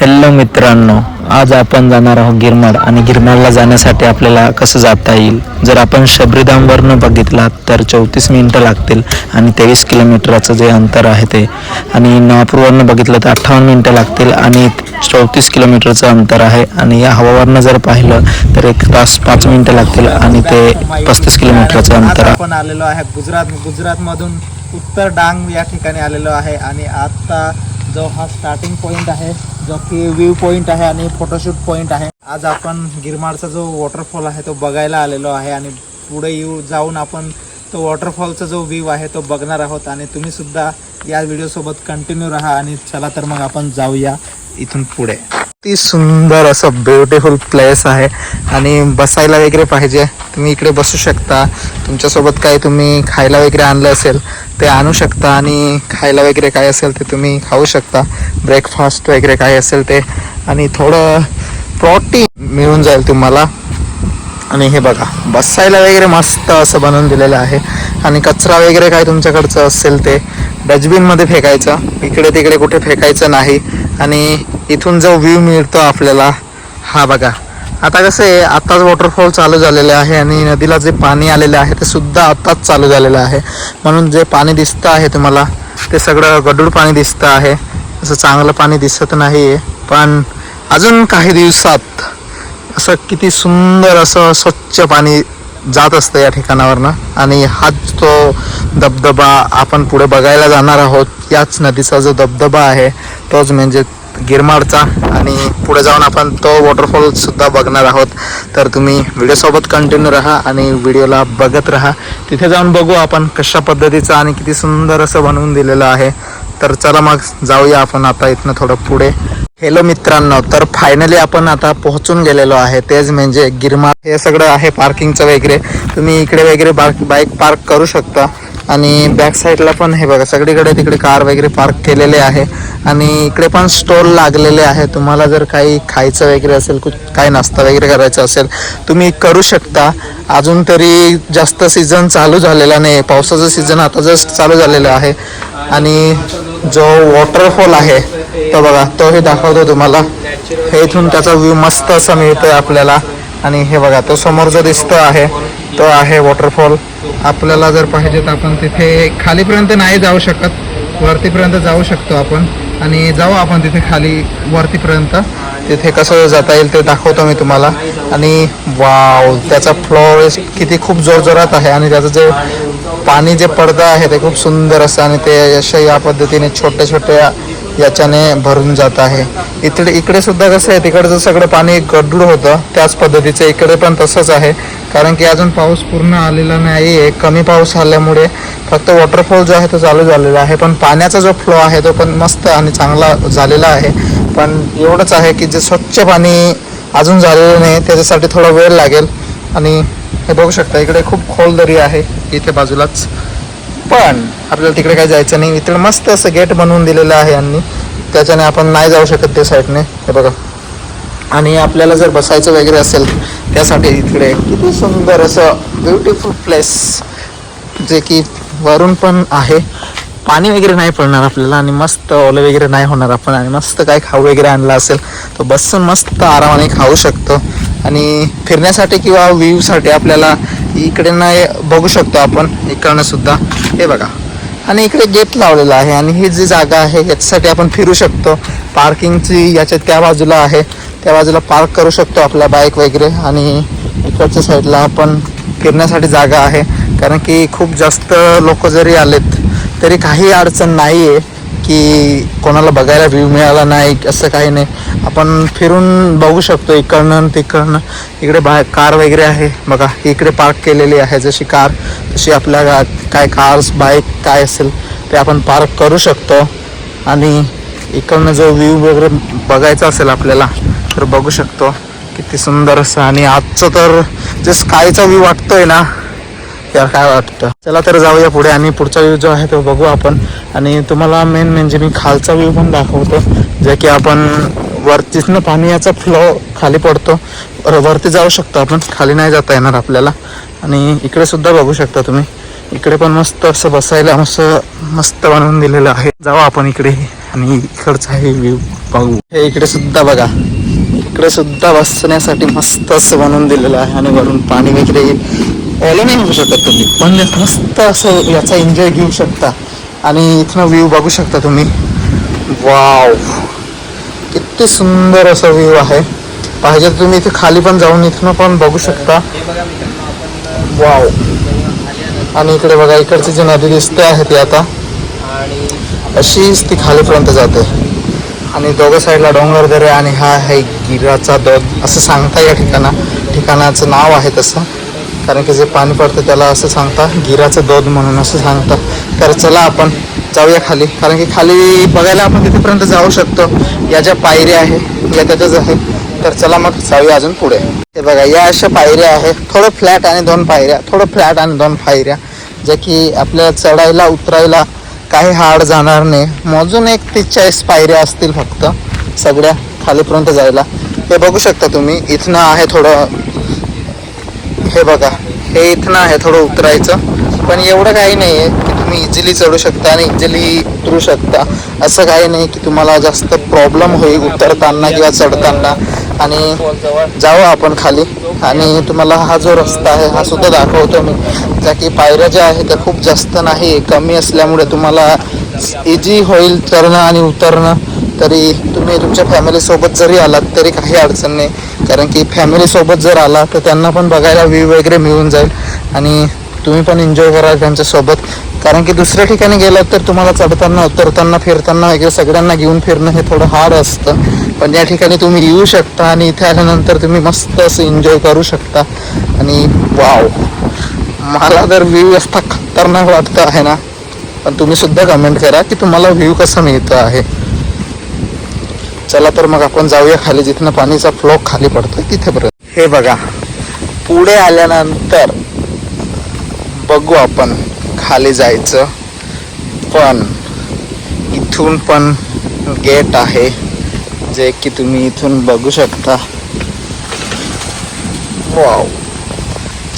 Hello मित्रांनो आज आपण जाणार आहोत गिरमाड आणि गिरमाडला जाण्यासाठी आपल्याला कसं जाता येईल? जर आपण शबरीधामवरनं बघितलात तर चौतीस मिनटं लागतील आणि तेवीस किलोमीटरचं जे अंतर आहे ते. आणि नवापूरवरनं बघितलं तर अठ्ठावन्न मिनटं लागतील आणि चौतीस किलोमीटरचं अंतर आहे. आणि या हवावरनं जर पाहिलं तर एक तास पाच मिनटं लागतील आणि ते पस्तीस किलोमीटरचं अंतर आपण आलेलो आहे गुजरात गुजरातमधून उत्तर डांग या ठिकाणी आलेलो आहे आणि आता जो हा स्टार्टिंग पॉइंट आहे जो की व्ह्यू पॉइंट आहे आणि फोटोशूट पॉइंट आहे. आज आपण गिरमाडचा जो वॉटरफॉल आहे तो बघायला आलेलो आहे आणि पुढे येऊ जाऊन आपण तो वॉटरफॉलचा जो व्ह्यू आहे तो बघणार आहोत आणि तुम्ही सुद्धा या व्हिडिओसोबत कंटिन्यू राहा आणि चला तर मग आपण जाऊया इथून पुढे. अति सुंदर असं ब्युटिफुल प्लेस आहे. आणि बसायला वगैरे पाहिजे. तुम्ही इकडे बसू शकता. तुमच्यासोबत काही तुम्ही खायला वगैरे आणलं असेल ते आणू शकता. आणि खायला वगैरे काय असेल ते तुम्ही खाऊ शकता. ब्रेकफास्ट वगैरे काय असेल ते. आणि थोडं प्रोटीन मिळून जाईल तुम्हाला. आणि हे बघा बसायला वगैरे मस्त असं बनवून दिलेलं आहे. आणि कचरा वगैरे काय तुमच्याकडचं असेल ते डस्टबिनमध्ये फेकायचं. इकडे तिकडे कुठे फेकायचं नाही. आणि इथून जो व्ह्यू मिळतो आपल्याला हा बघा. आता कसं आहे आत्ताच वॉटरफॉल चालू झालेले आहे आणि नदीला जे पाणी आलेलं आहे ते सुद्धा आत्ताच चालू झालेलं आहे. म्हणून जे पाणी दिसतं आहे तुम्हाला ते सगळं गडूळ पाणी दिसतं आहे. असं चांगलं पाणी दिसत नाही आहे पण अजून काही दिवसात असं किती सुंदर असं स्वच्छ पाणी जात असतं या ठिकाणावरनं. आणि हाच तो धबधबा आपण पुढे बघायला जाणार आहोत याच नदीचा जो धबधबा आहे तोच म्हणजे गिरमाडचा आणि पुढे जाऊन आपण तो वॉटरफॉलसुद्धा बघणार आहोत. तर तुम्ही व्हिडिओसोबत कंटिन्यू राहा आणि व्हिडिओला बघत राहा. तिथे जाऊन बघू आपण कशा पद्धतीचं आणि किती सुंदर असं बनवून दिलेलं आहे. तर चला मग जाऊया आपण आता इथनं थोडं पुढे. हॅलो मित्रांनो तर फायनली आपण आता पोहोचून गेलेलो आहे. तेच म्हणजे गिरमाळ हे सगळं आहे पार्किंगचं वगैरे. तुम्ही इकडे वगैरे बाईक पार्क करू शकता. आणि बॅक साईडला पण हे बघा सगळीकडे तिकडे कार वगैरे पार्क केलेले आहे. आणि इकडे पण स्टॉल लागलेले आहे. तुम्हाला जर काही खायचं वगैरे असेल कुठ काही नाश्ता वगैरे करायचा असेल तुम्ही करू शकता. अजून तरी जास्त सीझन चालू झालेला नाही पावसाचं सीझन आता जस्ट चालू झालेलं आहे. आणि जो वॉटरफॉल आहे तो बघा तोही दाखवतो तुम्हाला. हे इथून त्याचा व्ह्यू मस्त असा मिळतोय आपल्याला. आणि हे बघा तो समोर जो दिसतो आहे तो आहे वॉटरफॉल आपल्याला जर पाहिजे तर आपण तिथे खालीपर्यंत नाही जाऊ शकत. वरतीपर्यंत जाऊ शकतो आपण. आणि जाऊ आपण तिथे खाली वरतीपर्यंत. तिथे कसं जाता येईल ते दाखवतो मी तुम्हाला. आणि वाव त्याचा फ्लोअर किती खूप जोरजोरात आहे आणि त्याचं जे पाणी जे पडदा आहे ते खूप सुंदर असं आणि ते अशा या पद्धतीने छोट्या छोट्या याच्याने भरून जात आहे. इकडे इकडे सुद्धा कसं आहे तिकडचं सगळं पाणी गडूळ होतं. त्याच पद्धतीचं इकडे पण तसंच आहे. कारण की अजून पाऊस पूर्ण आलेला नाही आहे. कमी पाऊस आल्यामुळे फक्त वॉटरफॉल जो आहे तो चालू झालेला आहे. पण पाण्याचा जो फ्लो आहे तो पण मस्त आणि चांगला झालेला आहे. पण एवढंच आहे की जे स्वच्छ पाणी अजून झालेलं नाही त्याच्यासाठी थोडा वेळ लागेल. आणि हे बघू शकता इकडे खूप खोल दरी आहे. इथे बाजूलाच पण आपल्याला तिकडे काय जायचं नाही. इकडे मस्त असं गेट बनवून दिलेलं आहे यांनी. त्याच्याने आपण नाही जाऊ शकत त्या साईडने हे बघा. आणि आपल्याला जर बसायचं वगैरे असेल त्यासाठी इकडे किती सुंदर असं ब्युटिफुल प्लेस जे की वरून पण आहे. पाणी वगैरे नाही पडणार आपल्याला आणि मस्त ओले वगैरे नाही होणार आपण. आणि मस्त काय खाऊ वगैरे आणला असेल तर बसून मस्त आरामाने खाऊ शकतो. आणि फिरण्यासाठी किंवा व्ह्यूसाठी आपल्याला इकडे नाही बघू शकतो आपण. इकडनं सुद्धा. हे बघा. आणि इकडे गेट लावलेला आहे आणि ही जी जागा आहे याच्यासाठी आपण फिरू शकतो. पार्किंगची याच्या त्या बाजूला आहे. त्या बाजूला पार्क करू शकतो आपल्या बाईक वगैरे. आणि इकडच्या साईडला आपण फिरण्यासाठी जागा आहे. कारण की खूप जास्त लोक जरी आलेत तरी काही अडचण नाही आहे की कोणाला बघायला व्ह्यू मिळाला नाही असं काही नाही. आपण फिरून बघू शकतो इकडनं आणि तिकडनं. इकडे बाहेर कार वगैरे आहे. बघा इकडे पार्क केलेली आहे. जशी कार तशी आपल्या गा- काय कार्स बाईक काय असेल ते आपण पार्क करू शकतो. आणि इकडनं जो व्ह्यू वगैरे बघायचा असेल आपल्याला तर बघू शकतो. किती सुंदर असं. आणि आजचं तर जे स्कायचा व्ह्यू वाटतोय ना यार काय वाटतं? चला तर जाऊया पुढे आणि पुढचा व्ह्यू जो आहे तो बघू आपण. आणि तुम्हाला मेन म्हणजे मी खालचा व्ह्यू पण दाखवतो जे की आपण वरतीसनं पाणी याचा फ्लो खाली पडतो. वरती जाऊ शकतो आपण खाली नाही जाता येणार आपल्याला. आणि इकडे सुद्धा बघू शकता तुम्ही. इकडे पण मस्त असं बसायला मस्त मस्त बनवून दिलेलं आहे. जाऊ आपण इकडे आणि इकडचा हे व्ह्यू बघू. हे इकडे सुद्धा बघा. इकडे सुद्धा बसण्यासाठी मस्त असं बनवून दिलेलं आहे आणि वरून पाणी वगैरे ओले नाही होऊ शकत तुम्ही. पण मस्त असं याचा एन्जॉय घेऊ शकता. आणि इथनं व्ह्यू बघू शकता तुम्ही. वाव किती सुंदर असा व्ह्यू आहे. पाहिजे तुम्ही इथे खाली पण जाऊन इथनं पण बघू शकता. वाव आणि इकडे बघा इकडची जी नदी दिसते आहे ती आता अशीच ती खालीपर्यंत जाते. आणि दोघं साईडला डोंगर दरे आणि हा आहे गिराचा दग असं सांगता या ठिकाणा ठिकाणाचं नाव आहे तसं. कारण की जे पाणी पडतं त्याला असं सांगता गिराचं दूध म्हणून असं सांगता तर चला आपण जाऊया खाली. कारण की खाली बघायला आपण तिथेपर्यंत जाऊ शकतो. या ज्या पायऱ्या आहे या त्याच्याच आहे तर चला मग जाऊया अजून पुढे. हे बघा या अशा पायऱ्या आहे थोडं फ्लॅट आणि दोन पायऱ्या. थोडं फ्लॅट आणि दोन पायऱ्या. ज्या की आपल्याला चढायला उतरायला काही हाड जाणार नाही. मोजून एक तीस चाळीस पायऱ्या असतील फक्त सगळ्या खालीपर्यंत जायला. हे बघू शकता तुम्ही इथनं आहे थोडं हे बघा हे इथनं आहे थोडं उतरायचं. पण एवढं काही नाही आहे की तुम्ही इझिली चढू शकता आणि इझिली उतरू शकता. असं काही नाही की तुम्हाला जास्त प्रॉब्लेम होईल उतरताना किंवा चढताना. आणि जाऊ आपण खाली. आणि तुम्हाला हा जो रस्ता आहे हा सुद्धा दाखवतो मी. ज्या की पायऱ्या ज्या आहेत त्या खूप जास्त नाही कमी असल्यामुळे तुम्हाला इझी होईल चढणं आणि उतरणं. तरी तुम्ही तुमच्या फॅमिलीसोबत जरी आलात तरी काही अडचण नाही. कारण की फॅमिलीसोबत जर आला तर त्यांना पण बघायला व्ह्यू वगैरे मिळून जाईल. आणि तुम्ही पण एन्जॉय कराल त्यांच्यासोबत कारण की दुसऱ्या ठिकाणी गेलात तर तुम्हाला चढताना उतरताना फिरताना वगैरे सगळ्यांना घेऊन फिरणं हे थोडं हार्ड असतं. पण या ठिकाणी तुम्ही येऊ शकता आणि इथे आल्यानंतर तुम्ही मस्त असं एन्जॉय करू शकता. आणि वाव मला तर व्ह्यू असता खतरनाक वाटतं आहे ना. पण तुम्ही सुद्धा कमेंट करा की तुम्हाला व्ह्यू कसा मिळतो आहे. चला तर मग आपण जाऊया खाली. जिथनं पाणीचा फ्लो खाली पडतोय तिथेपर्यंत हे बघा पुढे आल्यानंतर बघू आपण खाली जायचं. पण इथून पण गेट आहे जे की तुम्ही इथून बघू शकता. वाव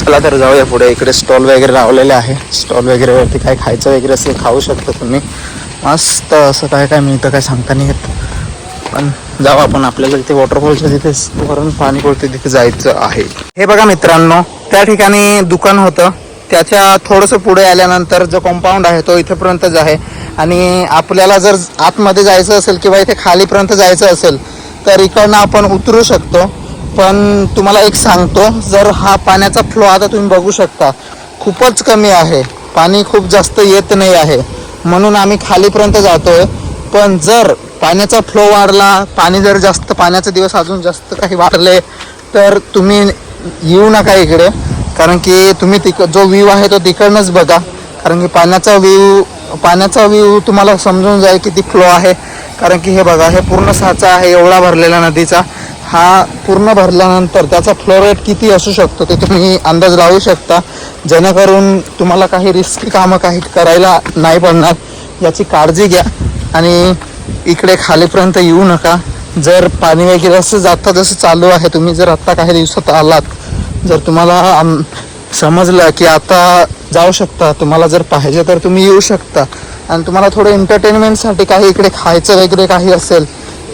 चला तर जाऊया पुढे. इकडे स्टॉल वगैरे लावलेले आहे. स्टॉल वगैरे वरती काय खायचं वगैरे असेल खाऊ शकता तुम्ही. मस्त असं काय काय मिळतं काय सांगता नाही येत. पण जाऊ आपण आपल्याला तिथे वॉटरफॉलच्या तिथे वरून पाणी पडते तिथे जायचं आहे. हे बघा मित्रांनो त्या ठिकाणी दुकान होतं. त्याच्या थोडंसं पुढे आल्यानंतर जो कंपाऊंड आहे तो इथेपर्यंतच आहे. आणि आपल्याला जर आतमध्ये जायचं असेल किंवा इथे खालीपर्यंत जायचं असेल तर इकडनं आपण उतरू शकतो. पण तुम्हाला एक सांगतो जर हा पाण्याचा फ्लो आता तुम्ही बघू शकता खूपच कमी आहे. पाणी खूप जास्त येत नाही आहे. म्हणून आम्ही खालीपर्यंत जातोय. पण जर पाण्याचा फ्लो वाढला. पाणी जर जास्त पाण्याचे दिवस अजून जास्त काही वाढले तर तुम्ही येऊ नका इकडे. कारण की तुम्ही तिक जो व्ह्यू आहे तो तिकडनंच बघा. कारण की पाण्याचा व्ह्यू पाण्याचा व्ह्यू तुम्हाला समजून जाईल किती फ्लो आहे. कारण की हे बघा हे पूर्ण साचा आहे एवढा भरलेला नदीचा. हा पूर्ण भरल्यानंतर त्याचा फ्लो रेट किती असू शकतो ते तुम्ही अंदाज लावू शकता. जेणेकरून तुम्हाला काही रिस्की कामं काही करायला नाही पडणार. याची काळजी घ्या. आणि इकडे खालीपर्यंत येऊ नका. जर पाणी वगैरे असं जाता जसं चालू आहे तुम्ही जर आत्ता काही दिवसात आलात जर तुम्हाला समजलं की आता जाऊ शकता तुम्हाला जर पाहिजे तर तुम्ही येऊ शकता. आणि तुम्हाला थोडं एंटरटेनमेंटसाठी काही इकडे खायचं वगैरे काही असेल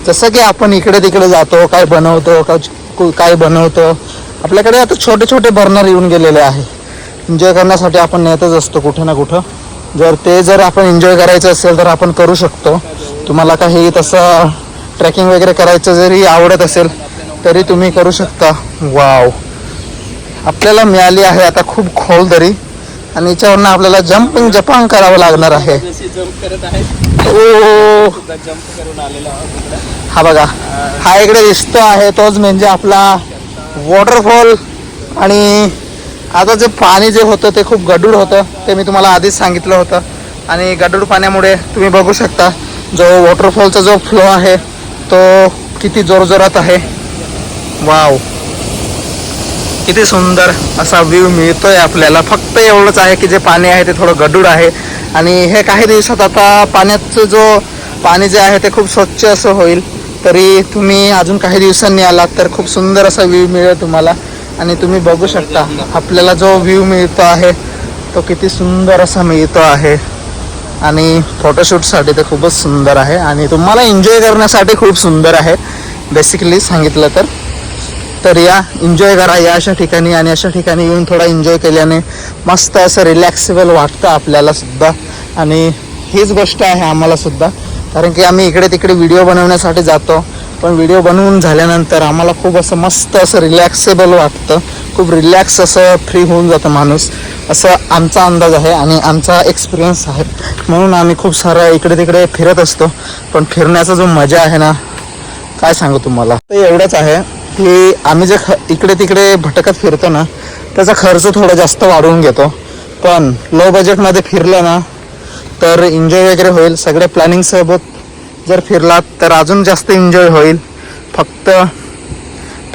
जसं की आपण इकडे तिकडे जातो काय बनवतो का काय बनवतो. आपल्याकडे आता छोटे छोटे बर्नर येऊन गेलेले आहे. एन्जॉय करण्यासाठी आपण नेतच असतो कुठे ना कुठं. जर ते जर आपण एन्जॉय करायचं असेल तर आपण करू शकतो. तुम्हाला काही तसं ट्रेकिंग वगैरे करायचं जरी आवडत असेल तरी तुम्ही करू शकता. वाव. आपल्याला मिळाली आहे आता खूप खोल दरी आणि याच्यावरनं आपल्याला जम्पिंग जपांग करावं लागणार आहे. ओ. हा बघा हा इकडे दिसतो आहे तोच म्हणजे आपला वॉटरफॉल आणि आता जे पाणी जे होतं ते खूप गडूळ होतं ते मी तुम्हाला आधीच सांगितलं होतं. आणि गडूळ पाण्यामुळे तुम्ही बघू शकता. जो वॉटरफॉलचा जो फ्लो आहे तो किती जोरजोरात आहे. वाव किती सुंदर असा व्ह्यू मिळतोय आपल्याला. फक्त एवढंच आहे की जे पाणी आहे ते थोडं गडूड आहे. आणि हे काही दिवसात आता पाण्याचं जो पाणी जे आहे ते खूप स्वच्छ असं होईल. तरी तुम्ही अजून काही दिवसांनी आलात तर खूप सुंदर असा व्ह्यू मिळेल तुम्हाला. आणि तुम्ही बघू शकता आपल्याला जो व्ह्यू मिळतो आहे तो किती सुंदर असा मिळतो आहे. आणि फोटोशूटसाठी ते खूपच सुंदर आहे आणि तुम्हाला एन्जॉय करण्यासाठी खूप सुंदर आहे. बेसिकली सांगितलं तर. तर या एन्जॉय करा या अशा ठिकाणी आणि अशा ठिकाणी येऊन थोडा एन्जॉय केल्याने मस्त असं रिलॅक्सेबल वाटतं आपल्याला सुद्धा. आणि हीच गोष्ट आहे आम्हाला सुद्धा. कारण की आम्ही इकडे तिकडे व्हिडिओ बनवण्यासाठी जातो. पण व्हिडिओ बनवून झाल्यानंतर आम्हाला खूप असं मस्त असं रिलॅक्सेबल वाटतं. खूप रिलॅक्स असं फ्री होऊन जातं माणूस. असं आमचा अंदाज आहे आणि आमचा एक्सपिरियन्स आहे. म्हणून आम्ही खूप सारा इकडे तिकडे फिरत असतो. पण फिरण्याचा जो मजा आहे ना काय सांगू तुम्हाला? ते एवढंच आहे की आम्ही जे ख इकडे तिकडे भटकत फिरतो ना त्याचा खर्च थोडा जास्त वाढवून घेतो. पण लो बजेटमध्ये फिरलं ना तर एन्जॉय वगैरे होईल. सगळे प्लॅनिंगसोबत जर फिरलात तर अजून जास्त एन्जॉय होईल. फक्त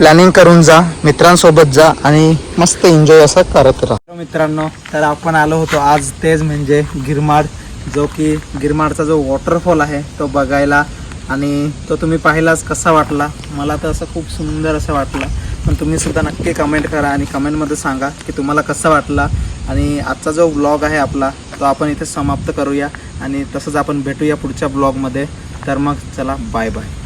प्लॅनिंग करून जा मित्रांसोबत जा आणि मस्त एन्जॉय असं करत राहा. हो मित्रांनो तर आपण आलो होतो आज तेच म्हणजे गिरमाड जो की गिरमाडचा जो वॉटरफॉल आहे तो बघायला आणि तो तुम्ही पाहिलाच कसा वाटला? मला तर असं खूप सुंदर असं वाटलं. पण तुम्ही सुद्धा नक्की कमेंट करा आणि कमेंटमध्ये सांगा की तुम्हाला कसा वाटला. आणि आजचा जो ब्लॉग आहे आपला तो आपण इथे समाप्त करूया आणि तसंच आपण भेटूया पुढच्या ब्लॉगमध्ये तर मग चला बाय बाय